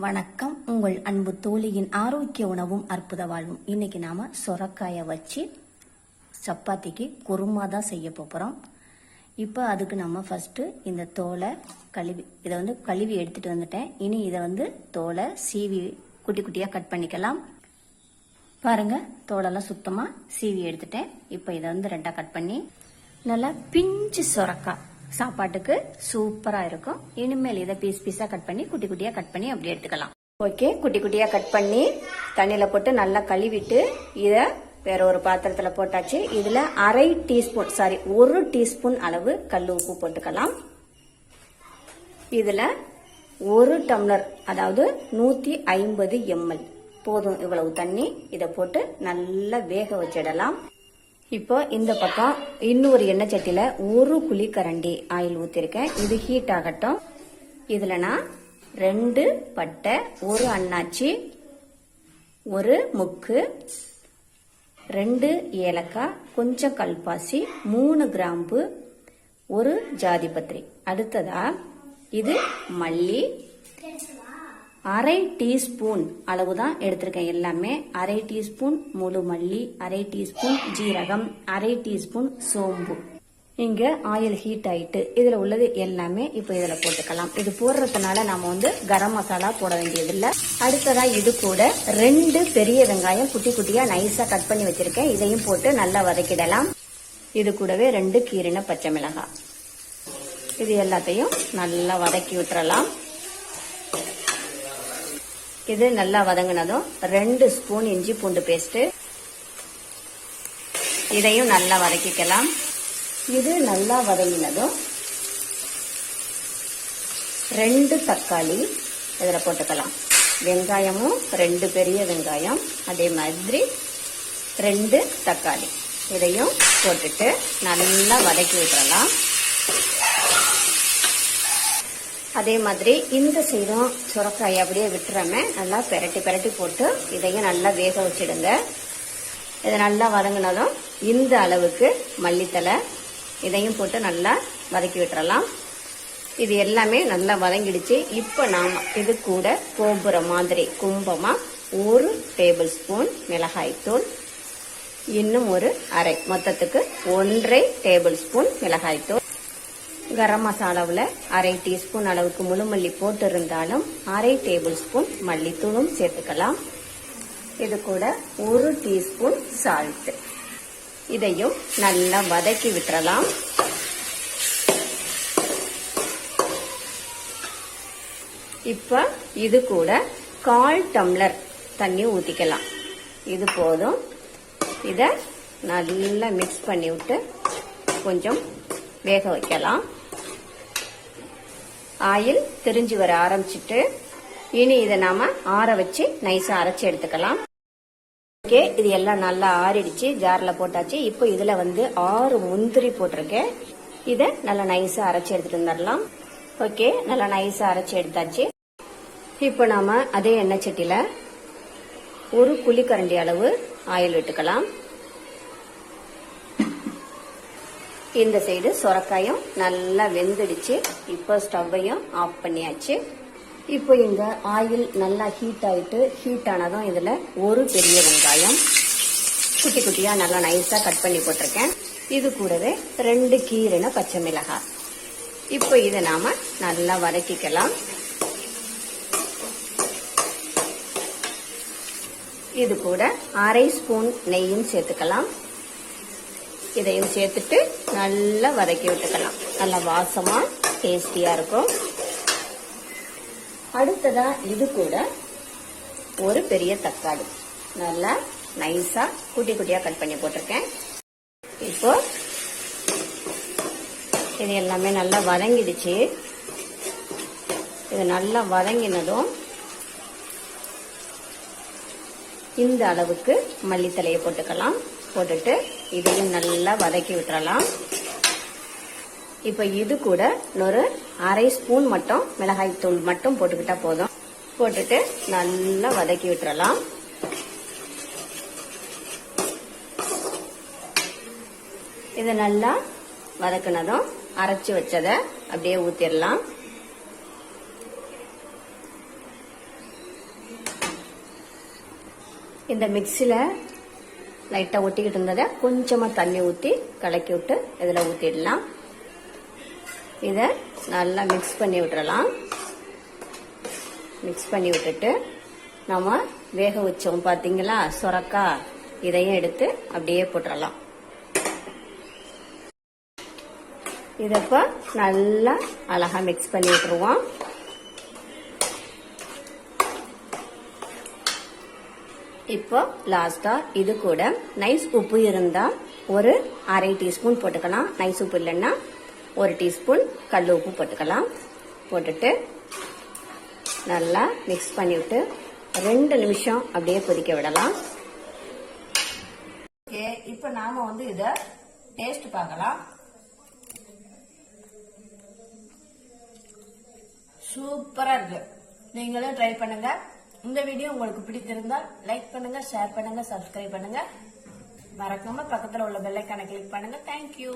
வணக்கம். உங்கள் அன்பு தோழியின் ஆரோக்கிய உணவும் அற்புத வாழ்வும். இன்னைக்கு நாம சொரக்காயை வச்சு சப்பாத்திக்கு குருமா தான் செய்ய போகிறோம் இப்போ அதுக்கு நம்ம ஃபர்ஸ்ட் இந்த தோலை கழுவி இதை வந்து கழுவி எடுத்துட்டு வந்துட்டேன். இனி இதை வந்து தோலை சீவி குட்டி குட்டியாக கட் பண்ணிக்கலாம். பாருங்க தோலெல்லாம் சுத்தமாக சீவி எடுத்துட்டேன். இப்போ இதை வந்து ரெண்டாக கட் பண்ணி நல்லா பிஞ்சு சொரக்காய். சாப்பாட்டுக்கு சூப்பராக இருக்கும். இனிமேல் இதை பீஸ் பீஸாக கட் பண்ணி குட்டி குட்டியாக கட் பண்ணி அப்படியே எடுத்துக்கலாம். ஓகே குட்டி குட்டியாக கட் பண்ணி தண்ணியில் போட்டு நல்லா கழுவிட்டு இதை வேற ஒரு பாத்திரத்தில் போட்டாச்சு. இதில் அரை டீஸ்பூன் சாரி ஒரு டீஸ்பூன் அளவு கல் உப்பு போட்டுக்கலாம். இதில் ஒரு டம்ளர் அதாவது நூற்றி ஐம்பது எம்எல் போதும் இவ்வளவு தண்ணி. இதை போட்டு நல்லா வேக வச்சிடலாம். இப்போ இந்த பக்கம் இன்னொரு எண்ணெய் சட்டியில ஒரு குழிக்கரண்டி ஆயில் ஊத்திருக்கேன். இது ஹீட் ஆகட்டும். இதுல நான் ரெண்டு பட்டை ஒரு அன்னாச்சி ஒரு முக்கு ரெண்டு ஏலக்காய் கொஞ்சம் கல்பாசி மூணு கிராம்பு ஒரு ஜாதிபத்திரி. அடுத்ததா இது மல்லி அரை டீஸ்பூன் அளவு தான் எடுத்திருக்கேன் எல்லாமே. அரை டீஸ்பூன் முழு மல்லி அரை டீஸ்பூன் ஜீரகம் அரை டீஸ்பூன் சோம்பு. இங்க ஆயில் ஹீட் ஆயிட்டு இதுல உள்ளது எல்லாமே இப்போ இதுல போட்டுக்கலாம். இது போடுறதுனால நம்ம வந்து கரம் மசாலா போட வேண்டியதில்லை. அடுத்ததா இது கூட ரெண்டு பெரிய வெங்காயம் குட்டி குட்டியா நைஸா கட் பண்ணி வச்சிருக்கேன். இதையும் போட்டு நல்லா வதக்கிடலாம். இது கூடவே ரெண்டு கீரின பச்சை மிளகாய். இது எல்லாத்தையும் நல்லா வதக்கி விட்டுறலாம். இது நல்லா வதங்கினதும் ரெண்டு ஸ்பூன் இஞ்சி பூண்டு பேஸ்ட்டு. இதையும் நல்லா வதக்கிக்கலாம். இது நல்லா வதங்கினதும் ரெண்டு தக்காளி இதில் போட்டுக்கலாம். வெங்காயமும் ரெண்டு பெரிய வெங்காயம் அதே மாதிரி ரெண்டு தக்காளி. இதையும் போட்டுட்டு நல்லா வதக்கி விட்டுறலாம். அதே மாதிரி இந்த சைடும் சுரக்காய் அப்படியே விட்டுறாம நல்லா பெரட்டி பெரட்டி போட்டு இதையும் நல்லா வேக வச்சிடுங்க. இது நல்லா வதங்கினதும் இந்த அளவுக்கு மல்லித்தலை இதையும் போட்டு நல்லா வதக்கி விட்டுறலாம். இது எல்லாமே நல்லா வதங்கிடுச்சு. இப்போ நாம் இது கூட கோபுரம் மாதிரி கும்பமாக ஒரு டேபிள் ஸ்பூன் மிளகாய்த்தூள் இன்னும் ஒரு அரை மொத்தத்துக்கு ஒன்றரை டேபிள் ஸ்பூன் மிளகாய்த்தூள் கரம் மசாலாவில் அரை டீஸ்பூன் அளவுக்கு முழுமல்லி போட்டு இருந்தாலும் அரை டேபிள் ஸ்பூன் மல்லித்தூளும் சேர்த்துக்கலாம். இது கூட ஒரு டீஸ்பூன் சால்ட்டு இதையும் நல்லா வதக்கி விட்டுறலாம். இப்போ இது கூட கால் டம்ளர் தண்ணி ஊற்றிக்கலாம் இது போதும். இதை நல்லா மிக்ஸ் பண்ணி விட்டு கொஞ்சம் வேக வைக்கலாம். ஆயில் தெரிஞ்சு வர ஆரம்பிச்சிட்டு இனி இதை நாம ஆற வச்சு நைஸா அரைச்சு எடுத்துக்கலாம். ஓகே இது எல்லாம் நல்லா ஆறிடுச்சு ஜார்ல போட்டாச்சு. இப்போ இதுல வந்து ஆறு முந்திரி போட்டிருக்கேன். இதை நல்லா நைஸா அரைச்சு எடுத்துட்டு வந்துடலாம் ஓகே நல்லா நைஸா அரைச்சு எடுத்தாச்சு. இப்போ நாம அதே எண்ணெய் சட்டியில ஒரு குழிக்கரண்டி அளவு ஆயில் விட்டுக்கலாம். இந்த சைடு சுரக்காயும் நல்லா வெந்துடுச்சு. இப்போ ஸ்டவ்வையும் ஆஃப் பண்ணியாச்சு. இப்போ இந்த ஆயில் நல்லா ஹீட் ஆயிட்டு ஹீட் ஆனதும் இதுல ஒரு பெரிய வெங்காயம் குட்டி குட்டியா நல்லா நைஸா கட் பண்ணி போட்டிருக்கேன். இது கூடவே ரெண்டு கீரின பச்சை மிளகாய். இப்போ இதை நாம நல்லா வதக்கிக்கலாம். இது கூட அரை ஸ்பூன் நெய்யும் சேர்த்துக்கலாம். இதையும் சேர்த்துட்டு நல்லா வதக்கி விட்டுக்கலாம். நல்லா வாசமா டேஸ்டியா இருக்கும். அடுத்ததா இது கூட ஒரு பெரிய தக்காளி. நல்லா நைஸா குட்டி குட்டியா கட் பண்ணி போட்டிருக்கேன். இப்போ இது எல்லாமே நல்லா வதங்கிடுச்சு. இது நல்லா வதங்கினதும் இந்த அளவுக்கு மல்லித்தலையை போட்டுக்கலாம். போட்டுட்டு இதையும் நல்லா வதக்கி விட்டுறலாம். இப்ப இது கூட ஒரு அரை ஸ்பூன் மட்டும் மிளகாய் தூள் மட்டும் போட்டுக்கிட்டா போதும். போட்டுட்டு நல்லா வதக்கி விட்டுறலாம். இதை நல்லா வதக்குனதும் அரைச்சு வச்சதை அப்படியே ஊத்திடலாம் இந்த மிக்சியில் லைட்டாக ஒட்டிக்கிட்டு இருந்ததை கொஞ்சமாக தண்ணி ஊற்றி கலக்கி விட்டு இதில் ஊற்றிடலாம் இதை நல்லா மிக்ஸ் பண்ணி விட்டுறலாம். மிக்ஸ் பண்ணி விட்டுட்டு நம்ம வேக வச்சோம் பார்த்தீங்களா சுரக்கா. இதையும் எடுத்து அப்படியே போட்டுறலாம். இதை நல்லா அழகா மிக்ஸ் பண்ணி விட்டுருவோம். இப்போ லாஸ்டா இது கூட நைஸ் உப்பு இருந்தா ஒரு அரை டீஸ்பூன் போட்டுக்கலாம். நைஸ் உப்பு இல்லைன்னா ஒரு டீஸ்பூன் கல் உப்பு போட்டுக்கலாம். போட்டுட்டு நல்லா மிக்ஸ் பண்ணிவிட்டு ரெண்டு நிமிஷம் அப்படியே கொதிக்க விடலாம். ஓகே இப்போ நாம வந்து இத டேஸ்ட் பார்க்கலாம். சூப்பரா இருக்கு. நீங்களும் ட்ரை பண்ணுங்க. இந்த வீடியோ உங்களுக்கு பிடித்திருந்தால் லைக் பண்ணுங்க ஷேர் பண்ணுங்க சப்ஸ்கிரைப் பண்ணுங்க. மறக்காம பக்கத்துல உள்ள பெல்லைக்கான கிளிக் பண்ணுங்க. தேங்க்யூ